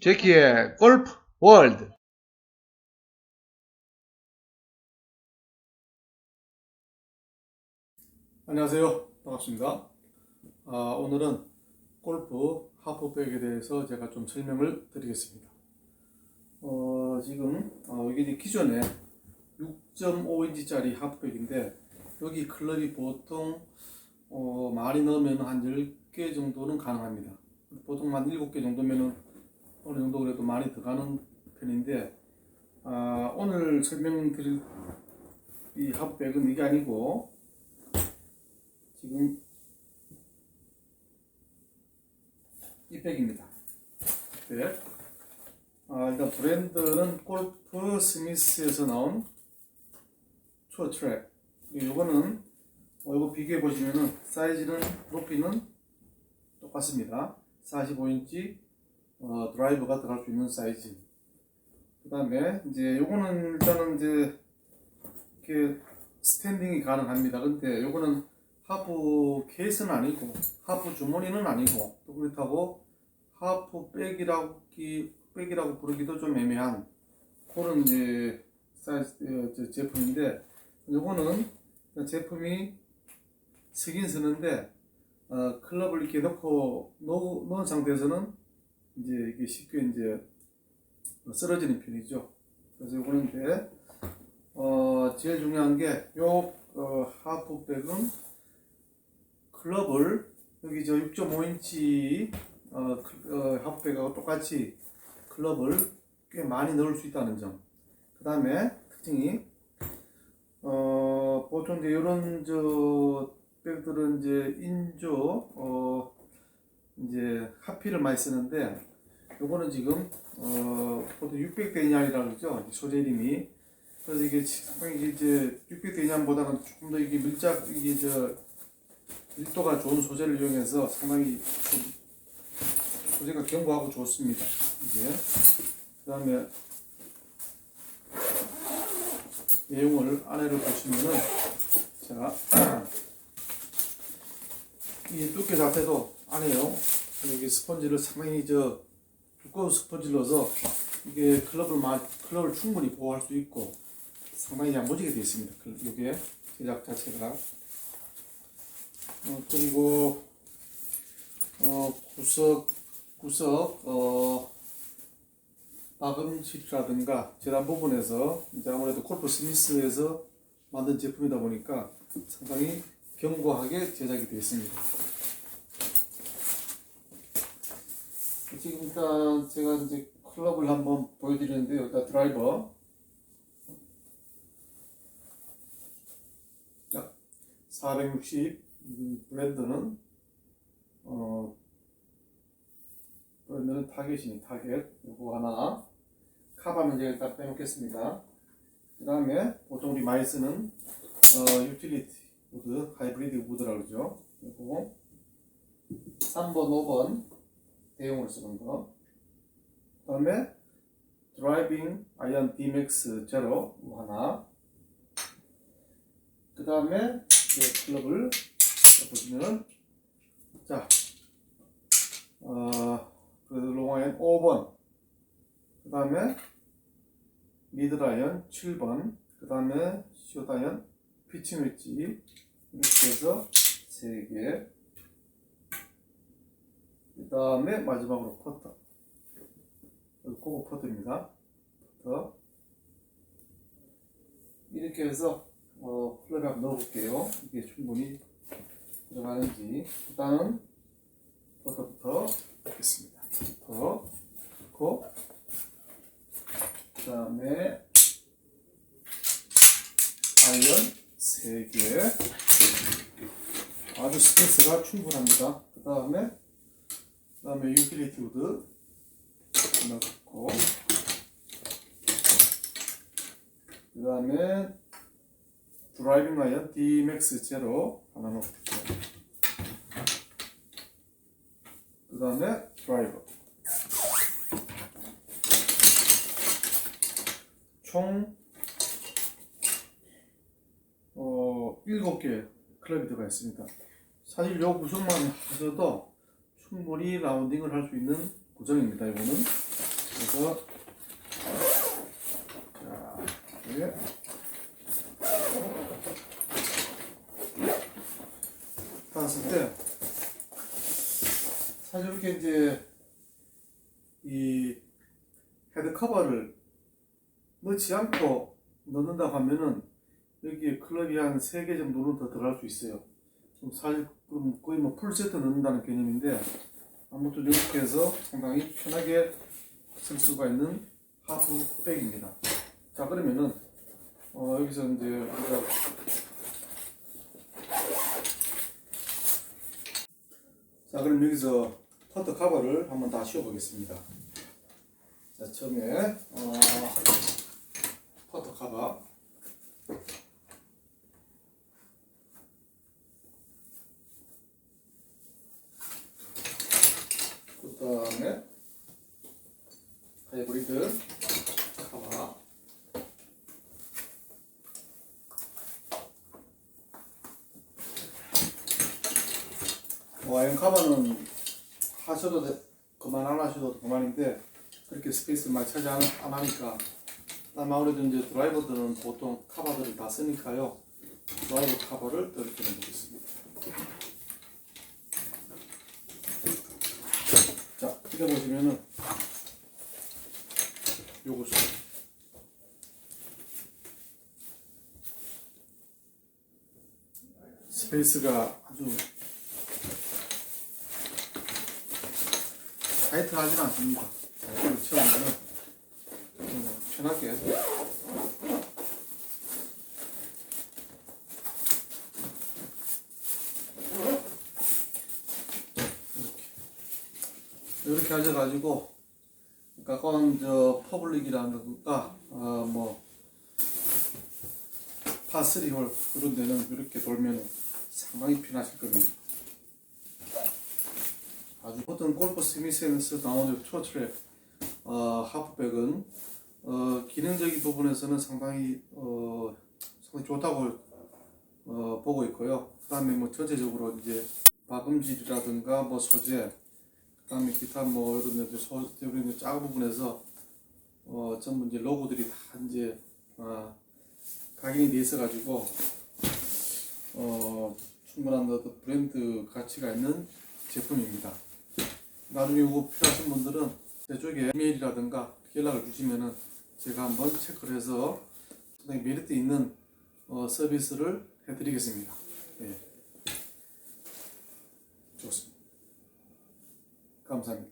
제키의 골프 월드. 안녕하세요. 반갑습니다. 아, 오늘은 골프 하프백에 대해서 제가 좀 설명을 드리겠습니다. 어, 지금 어, 이게 이제 기존에 6.5인치짜리 하프백인데 여기 클럽이 보통 어, 많이 넣으면 한 10개 정도는 가능합니다. 보통 한 7개 정도면은 어느 정도 그래도 많이 들어가는 편인데 아, 오늘 설명드릴 이 하프백은 이게 아니고 지금 이 백입니다. 백. 아, 일단 브랜드는 골프 스미스에서 나온 투어 트랙. 이거는 어, 이거 비교해 보시면은 사이즈는 높이는 똑같습니다. 45인치 어, 드라이버가 들어갈 수 있는 사이즈. 그 다음에 이제 요거는 일단은 이제 이렇게 스탠딩이 가능합니다. 근데 요거는 하프 케이스는 아니고 하프 주머니는 아니고 또 그렇다고 하프 백이라고 기- 백이라고 부르기도 좀 애매한 그런 이제 사이즈 어, 저 제품인데 요거는 제품이 쓰긴 쓰는데 어, 클럽을 이렇게 넣고 넣, 넣은 상태에서는 이제 이게 쉽게 이제 쓰러지는 편이죠. 그래서 요거는 이제 어, 제일 중요한 게요 어, 하프백은 클럽을 여기 저 6.5인치 어, 클- 어, 하프백하고 똑같이 클럽을 꽤 많이 넣을 수 있다는 점. 그 다음에 특징이 어, 보통 이제 이런 저 백들은 이제 인조 어, 하피를 많이 쓰는데 요거는 지금 어, 보통 600대 인양이라고 그러죠 소재 이름이 그래서 이게 상당히 이제 600대 인양보다는 조금 더 이게 밀착 이게 저 밀도가 좋은 소재를 이용해서 상당히 좀 소재가 견고하고 좋습니다. 이게 그 다음에 내용을 안에를 보시면은 자 이 두께 자체도 안에요. 여기 스펀지를 상당히 저 두꺼운 스펀지를 넣어서 이게 클럽을 마, 클럽을 충분히 보호할 수 있고 상당히 야무지게 되어 있습니다. 이게 제작 자체가 어, 그리고 어, 구석 구석 어, 박음질이라든가 재단 부분에서 이제 아무래도 골프 스미스에서 만든 제품이다 보니까 상당히 견고하게 제작이 되어 있습니다. 지금 일단 제가 이제 클럽을 한번 보여드리는데 여기다 드라이버. 자, 460 음, 브랜드는 어 브랜드는 타겟이니 타겟. 요거 하나. 카바는 제가 일단 빼놓겠습니다. 그 다음에 보통 우리 많이 쓰는 어 유틸리티 우드 하이브리드 우드라고 그러죠. 요거. 3번 5번 대용으로 쓰는 거. 그 다음에 드라이빙 아이언 Dmax 제로 이거 하나. 그 다음에 클럽을 보시면은 자 어, 그 롱아이언 5번. 그 다음에 미드라이언 7번. 그 다음에 숏아이언 피칭 웨지. 이렇게 해서 3개 그 다음에 마지막으로 퍼터. 고고 퍼터입니다. 퍼터. 이렇게 해서 어, 플러를 한번 넣어볼게요. 이게 충분히 들어가는지. 일단은 퍼터부터 넣겠습니다. 퍼터 넣고 그 다음에 아이언 3개. 아주 스페이스가 충분합니다. 그 다음에 그 다음에 유틸리티 우드 넣고 그 다음에 드라이빙 아이언 Dmax 제로 하나 넣고 그 다음에 드라이버 총 어, 7개 클럽이 들어가 있습니다. 사실 요 구성만 하셔도 충분히 라운딩을 할 수 있는 구성입니다. 이거는 그래서 자, 이게 닿았을 때 사실 이렇게 이제 이 헤드 커버를 넣지 않고 넣는다 하면은 여기에 클럽이 한 3개 정도는 더 들어갈 수 있어요. 좀 사실 그럼 거의 뭐 풀세트 넣는다는 개념인데 아무튼 이렇게 해서 상당히 편하게 쓸 수가 있는 하프백입니다. 자 그러면은 어, 여기서 이제 우리가 자 그럼 여기서 퍼터 커버를 한번 다 씌워보겠습니다. 자 처음에 어, 퍼터 커버 그 다음에 하이브리드. 커버 와인 커버는 하셔도 돼, 그만 안 하셔도 그만인데 그렇게 스페이스 많이 차지 안, 안 하니까. 그다음 아무래도 이제 드라이버들은 보통 커버들을 다 쓰니까요. 드라이버 또 이렇게 넣어보겠습니다 자 이래 보시면은 요것이 스페이스가 아주 타이트하지는 않습니다. 채우면은 좀 편하게 이렇게 하셔가지고 가까운 저 퍼블릭이라는 거가 어뭐 파3 홀 그런 데는 이렇게 돌면 상당히 편하실 겁니다. 아주 모든 골프 스미스에서 나오는 투어 트랩 어, 하프백은 어, 기능적인 부분에서는 상당히 어, 상당히 좋다고 어, 보고 있고요. 그다음에 뭐 전체적으로 이제 박음질이라든가 뭐 소재, 그다음에 기타 뭐 이런 이제 소 이런 작은 부분에서 어, 전부 이제 로고들이 다 이제 어, 각인이 돼 있어 가지고 어, 충분한 어떤 브랜드 가치가 있는 제품입니다. 나중에 이거 필요하신 분들은 제 쪽에 이메일이라든가 연락을 주시면은 제가 한번 체크를 해서 상당히 메리트 있는 어, 서비스를 해드리겠습니다. 예. 좋습니다. 감사합니다.